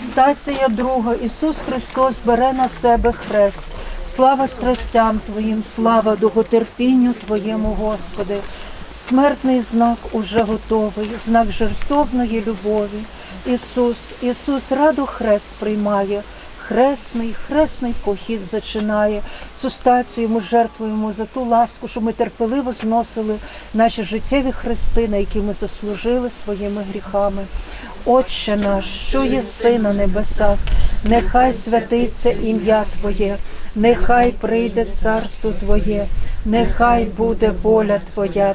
Стація друга. Ісус Христос бере на себе хрест. Слава страстям Твоїм, слава довготерпінню Твоєму, Господи. Смертний знак уже готовий, знак жертовної любові. Ісус, Ісус радо хрест приймає. Хресний, хресний похід зачинає. Цю стацію ми жертвуємо за ту ласку, що ми терпеливо зносили наші життєві хрести, на які ми заслужили своїми гріхами. Отче наш, що єси на небесах, нехай святиться ім'я Твоє, нехай прийде царство Твоє, нехай буде воля Твоя,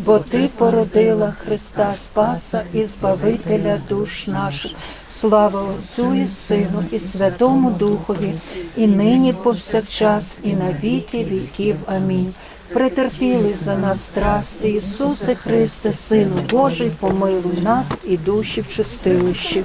бо Ти породила Христа Спаса і Збавителя душ наших. Слава Отцю і Сину, і Святому Духові, і нині повсякчас, і на віки віків. Амінь. Претерпіли за нас страсті, Ісусе Христе, Сину Божий, помилуй нас і душі в чистилищі.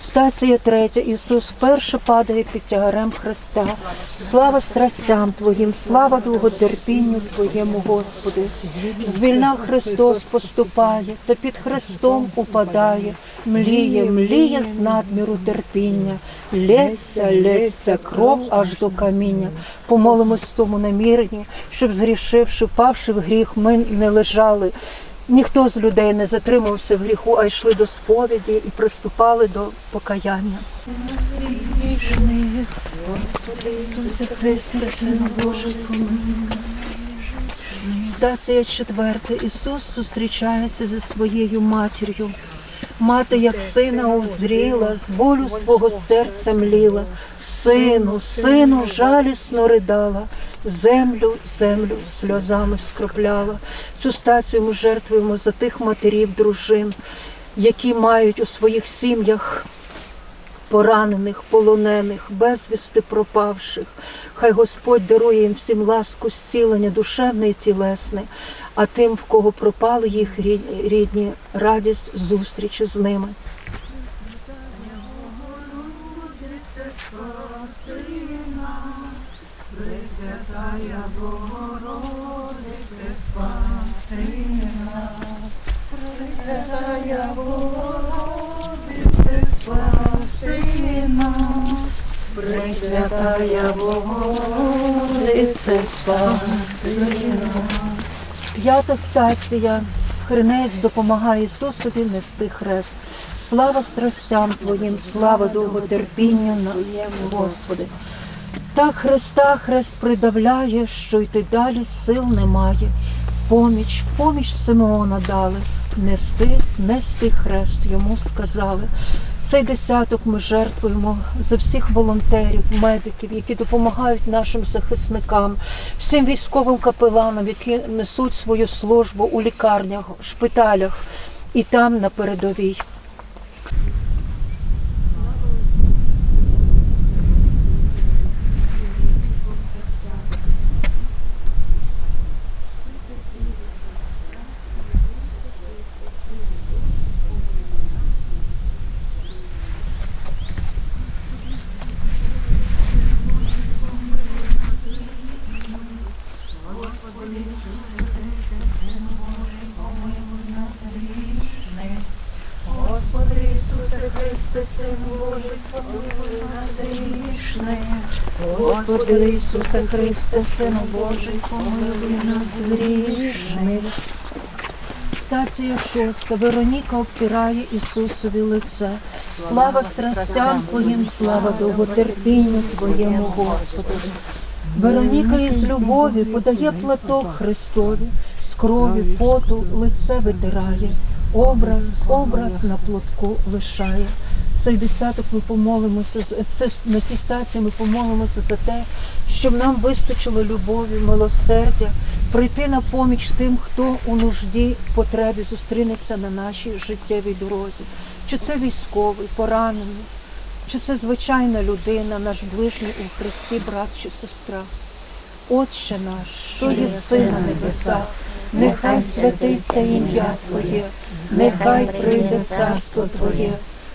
Стація третя. Ісус вперше падає під тягарем Христа. Слава страстям Твоїм, слава довготерпінню Твоєму, Господи. Звільна Христос поступає, та під Христом упадає, мліє, мліє з надміру терпіння, лється, лється кров аж до каміння. Помолимось тому наміренні, щоб згрішивши, впавши в гріх, ми не лежали. Ніхто з людей не затримався в гріху, а йшли до сповіді і приступали до покаяння. Ісусе Христе, Сину Божий. Стація четверта. Ісус зустрічається зі своєю матір'ю. Мати, як сина уздріла, з болю свого серця мліла, сину, сину, жалісно ридала, землю, землю сльозами скропляла. Цю стацію ми жертвуємо за тих матерів, дружин, які мають у своїх сім'ях поранених, полонених, безвісти пропавших. Хай Господь дарує їм всім ласку, зцілення душевне і тілесне, а тим, в кого пропали їх рідні, радість зустрічі з ними. Пресвятая Богородице, спаси нас. П'ята стація. Хринець допомагає Ісусові нести хрест. Слава страстям Твоїм, слава довготерпінню на Господи. Так Христа хрест придавляє, що йти далі сил немає. Поміч, поміч Симеона дали, нести, нести хрест йому сказали. Цей десяток ми жертвуємо за всіх волонтерів, медиків, які допомагають нашим захисникам, всім військовим капеланам, які несуть свою службу у лікарнях, шпиталях і там на передовій. Господи Ісусе Христе, Сину Божий, помилуй нас грішних. Стація шоста. Вероніка обпирає Ісусові лице. Слава страстям Твоїм, слава довготерпінню Твоєму, Господи. Вероніка із любові подає платок Христові, з крові, поту лице витирає. Образ, образ на платку лишає. Цей десяток ми помолимося на цій стації ми помолимося за те, щоб нам вистачило любові, милосердя, прийти на поміч тим, хто у нужді, потребі зустрінеться на нашій життєвій дорозі. Чи це військовий, поранений, чи це звичайна людина, наш ближній у Христі, брат чи сестра. Отче наш, що єси на небесах, нехай святиться ім'я Твоє, нехай прийде царство Твоє,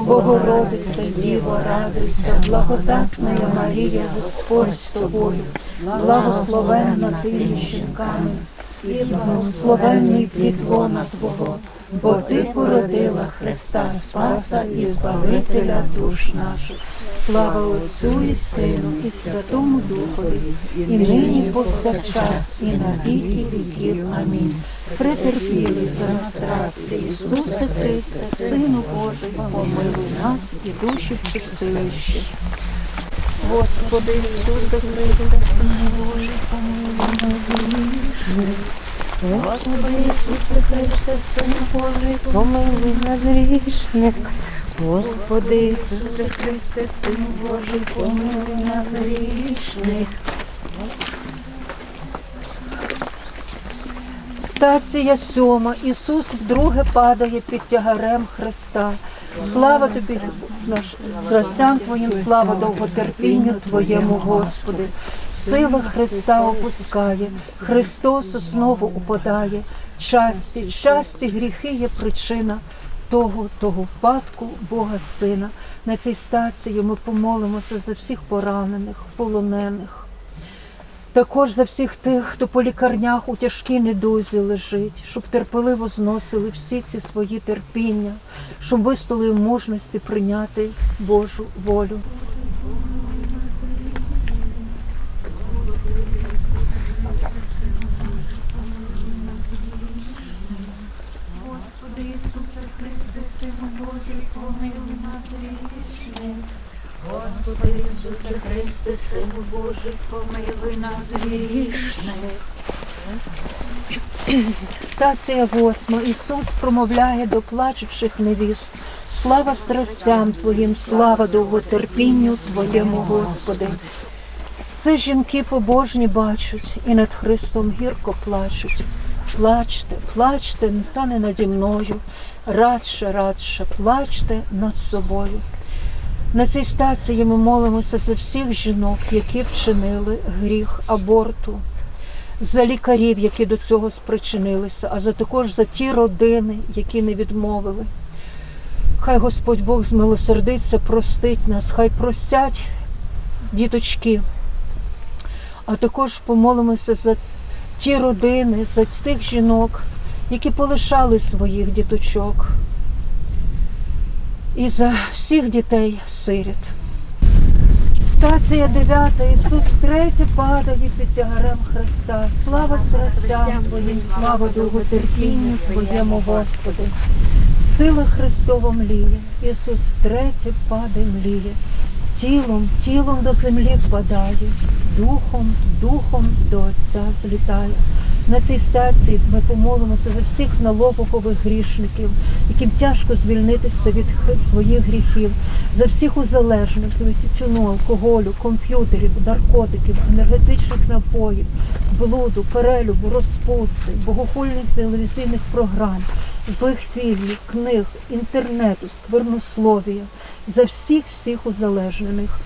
Богородице, Діво, радуйся, благодатна Марія, Господь з тобою, благословенна ти між жінками, і благословенний плід Твого, бо Ти породила Христа Спаса і Збавителя душ наших. Слава Отцю і Сину, і Святому Духові, і нині повсякчас, і на віки віків. Амінь. Претерпілий за нас страсті, Ісусе Христе, Сину Божий, помилуй нас і душі в. Господи Ісусе Христе, Сину Божий, помилуй нас Сину Божий, помилуй нас грішних. Господи Ісусе Христе, Син Божий, помилуй нас грішних. Стація сьома. Ісус вдруге падає під тягарем Христа. Слава тобі, наш зростям Твоїм, слава довготерпінню Твоєму, Господи. Сила Христа опускає, Христос знову упадає. Часті, часті гріхи є причина того, того впадку Бога Сина. На цій стації ми помолимося за всіх поранених, полонених. Також за всіх тих, хто по лікарнях у тяжкій недузі лежить, щоб терпеливо зносили всі ці свої терпіння, щоб вистояли в мужності прийняти Божу волю. Господи Ісусе Христе, Сину Божий, помилуй нас грішних. Господи Ісусе Христе, Сину Божий, помилуй нас грішних. Стація восьма. Ісус промовляє до плачучих невіст. Слава страстям Твоїм, слава довготерпінню Твоєму, Господи. Це жінки побожні бачать і над Христом гірко плачуть. Плачте, плачте, та не наді мною, радше, радше, плачте над собою. На цій стації ми молимося за всіх жінок, які вчинили гріх аборту, за лікарів, які до цього спричинилися, а за також за ті родини, які не відмовили. Хай Господь Бог змилосердиться, простить нас, хай простять діточки, а також помолимося за ті родини, за тих жінок, які полишали своїх діточок, і за всіх дітей сиріт. Стація 9. Ісус третє падає під тягарем Христа. Слава страстям Твоїм, слава довготерпінню Твоєму, Господи. Сила Христова мліє, Ісус втретє падає мліє. Тілом, тілом до землі впадає, духом, духом до Отця злітає. На цій стації ми помолимося за всіх налогових грішників, яким тяжко звільнитися від своїх гріхів, за всіх узалежних від тютюну, алкоголю, комп'ютерів, наркотиків, енергетичних напоїв, блуду, перелюбу, розпусти, богохульних телевізійних програм, злих фільмів, книг, інтернету, сквернословія, за всіх всіх узалежнених.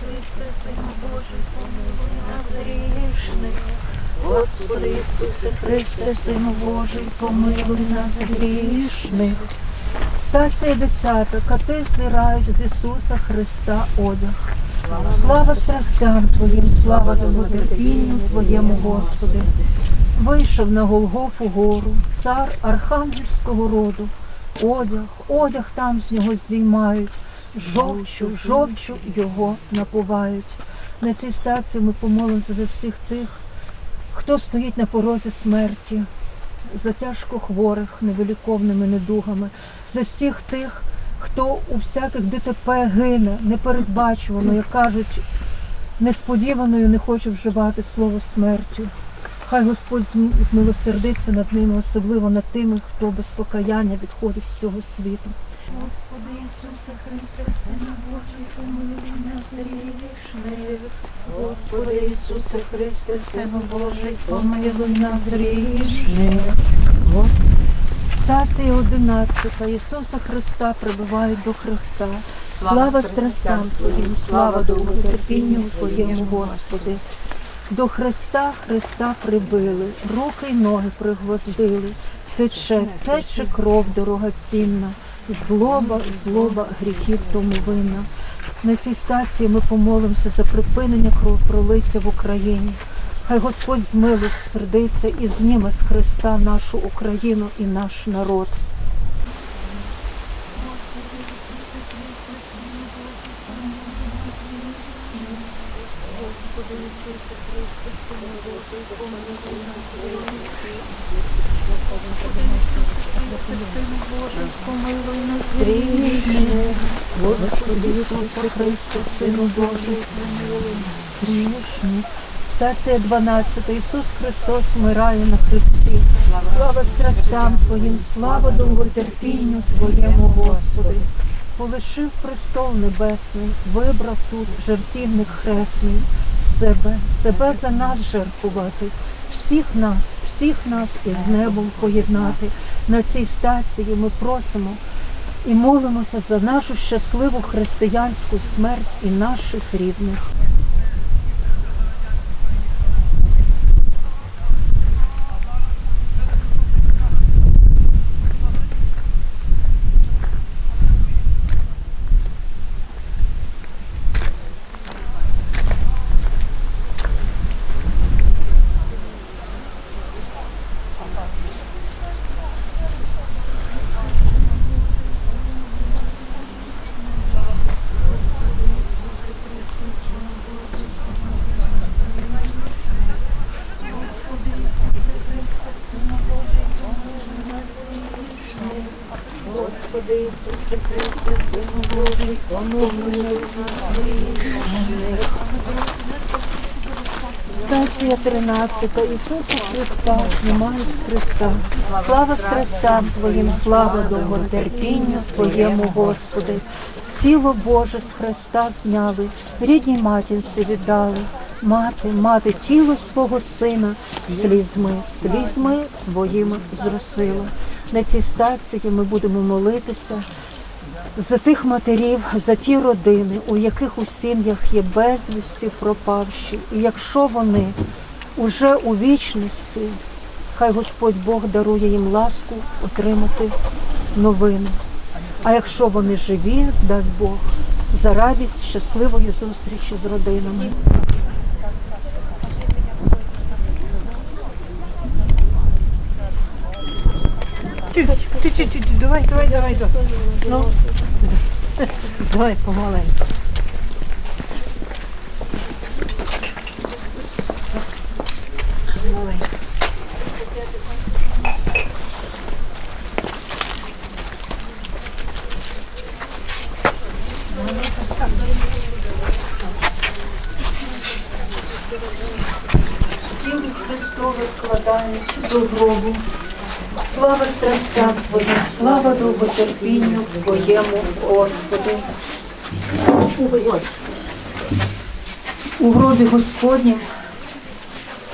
Христе, Сину Божий, помилуй нас грішних. Господи Ісусе Христе, Сину Божий, помилуй нас грішних. Стація 10. Кати здирають з Ісуса Христа одяг. Слава страстям Твоїм, слава довготерпінню Твоєму, Господи. Вийшов на Голгофу гору, цар архангельського роду. Одяг, одяг там з нього здіймають, жовчу, жовчу його напувають. На цій стації ми помолимося за всіх тих, хто стоїть на порозі смерті, за тяжко хворих невиліковними недугами, за всіх тих, хто у всяких ДТП гине, непередбачувано, як кажуть, несподіваною не хочу вживати слово смертю. Хай Господь змилосердиться над ними, особливо над тими, хто без покаяння відходить з цього світу. Господи Ісусе Христе, Сина Божий, помилуй нас грішних. Господи Ісусе Христе, Сину Божий, помилуй нас грішних. Стація 11. Ісуса Христа прибувають до Христа. Слава страстям Твоїм, слава довготерпінню Твоєму, Господи. До Христа Христа прибили, руки й ноги пригвоздили. Тече, тече кров дорогоцінна, злоба, злоба гріхів тому винна. На цій стації ми помолимося за припинення кровопролиття в Україні. Хай Господь змилосердиться і зніме з Христа нашу Україну і наш народ. Помилуй нас Господи Ісусе Христе, Сину Божий, помилуй. Стація 12. Ісус Христос вмирає на Христі. Слава страстям Твоїм, слава довготерпінню Твоєму, Господи. Полишив престол небесний, вибрав тут жертівник хресний, себе, себе за нас жертвувати, всіх нас, всіх нас із небом поєднати. На цій стації ми просимо і молимося за нашу щасливу християнську смерть і наших рідних. Ісусе Христе, Сину Божий, помилуй нас. Стація 13. Ісуса Христа з Христа. Слава страстям Твоїм, слава довготерпінню Твоєму, Господи. Тіло Боже з Христа зняли, рідній матінці віддали. Мати, мати, тіло свого сина слізьми, слізьми своїми зросила. На цій стації ми будемо молитися за тих матерів, за ті родини, у яких у сім'ях є безвісті пропавші. І якщо вони уже у вічності, хай Господь Бог дарує їм ласку отримати новини. А якщо вони живі, дасть Бог за радість щасливої зустрічі з родинами. Чуть-чуть, давай, давай, давай, давай. Ну, давай помаленьку. Помаленьку. тіло Христове вкладають до гробу. Слава страстям Твоїм, слава довготерпінню Твоєму, Господи. У гробі Господнім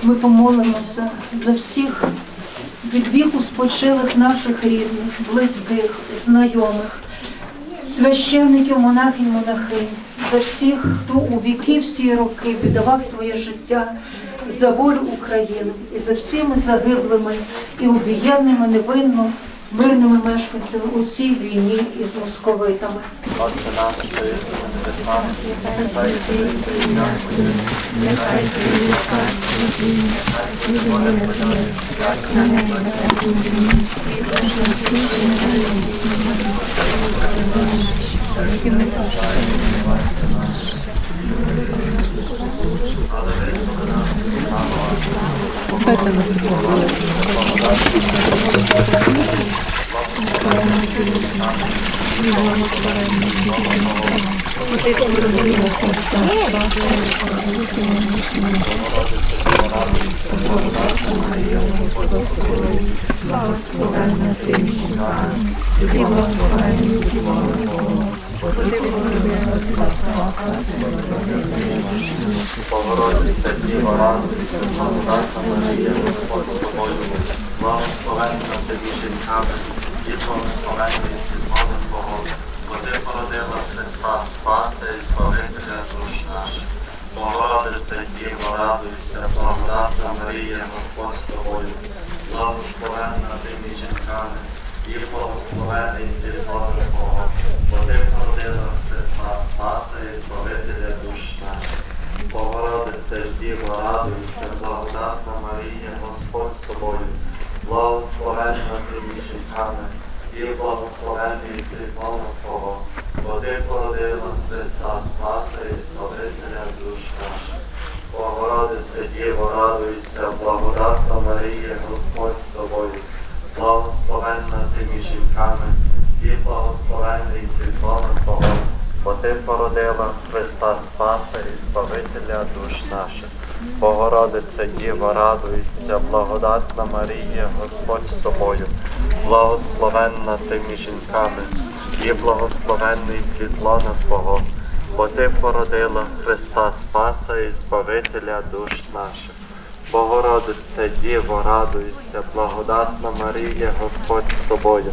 ми помолимося за всіх від віку спочилих наших рідних, близьких, знайомих, священників, монахинь, монахинь, за всіх, хто у віки всі роки віддавав своє життя за волю України і за всіми загиблими і убієнними невинно мирними мешканцями у цій війні із московитами. Отче наш, що єси на небесах, нехай святиться Богородиця Діва, радуйся, Марія, Господь з тобою, благословенна ти жінками, і благословенний підводом Бога, бо ти породила Христа, і Збавителя душ наших. Богородиця Діва, радуйся, благодатна Марія, Господь з тобою, благословенна ти жінками, і благословений підводом Бога, благодатна Марія, Господь з тобою, благословенна ти між жінками, ти благословений плітлона Твого, бо ти породила Христа Спаса і Збавителя душ наших. Богородице Діва, радуйся, благодатна Марія, Господь з тобою, благословенна ти між жінками, і благословенний плід лона Твого, бо ти породила Христа Спаса і Збавителя душ наших. Богородице Діво, радуйся, благодатна Марія, Господь з тобою,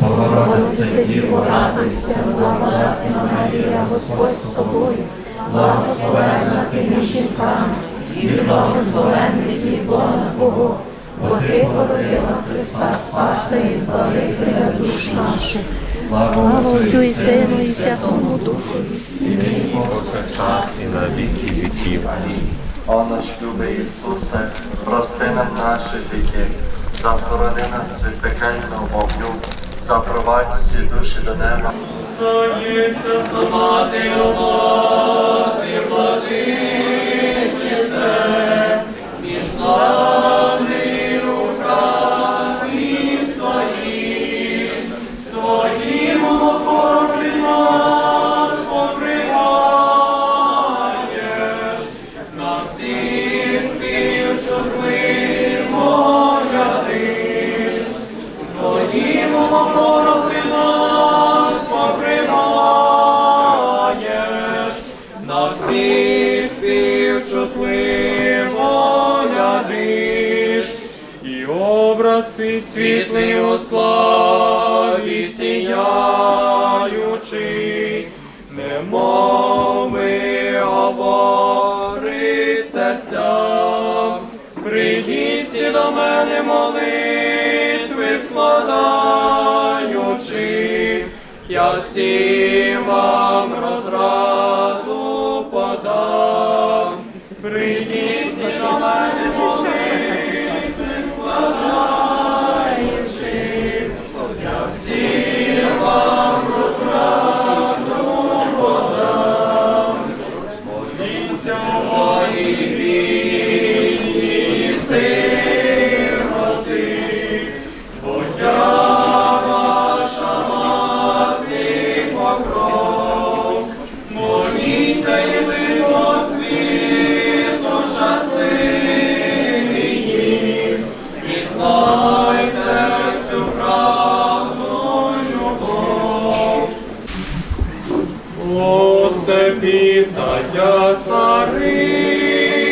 Богородице Діво, радуйся, благодатна Марія, Господь з тобою, благословенна ти між жінками, і благословенний плітлон Твого, бо ти породила Христа Спаса і Збавителя душ наших. Слава Отцю і Сину і Святому Духові. повсякчас і на віки віків. Амінь. О наш любий Ісусе, прости нам наші гріхи, захорони нас від пекельного вогню, запровадь всі душі до неба. Здається, сама ти мати владичице, між нами руками стоїш, своїм опором нас покриваєш, на всі співчутливо ти нас покриваєш, на всіх співчутливо глядиш, і образ твій світлий у славі сіяючий, немови говорить серця, прийдіть всі до мене молитви складаючи, я всім вам розраду подам. Прийдіть Всепітая царице,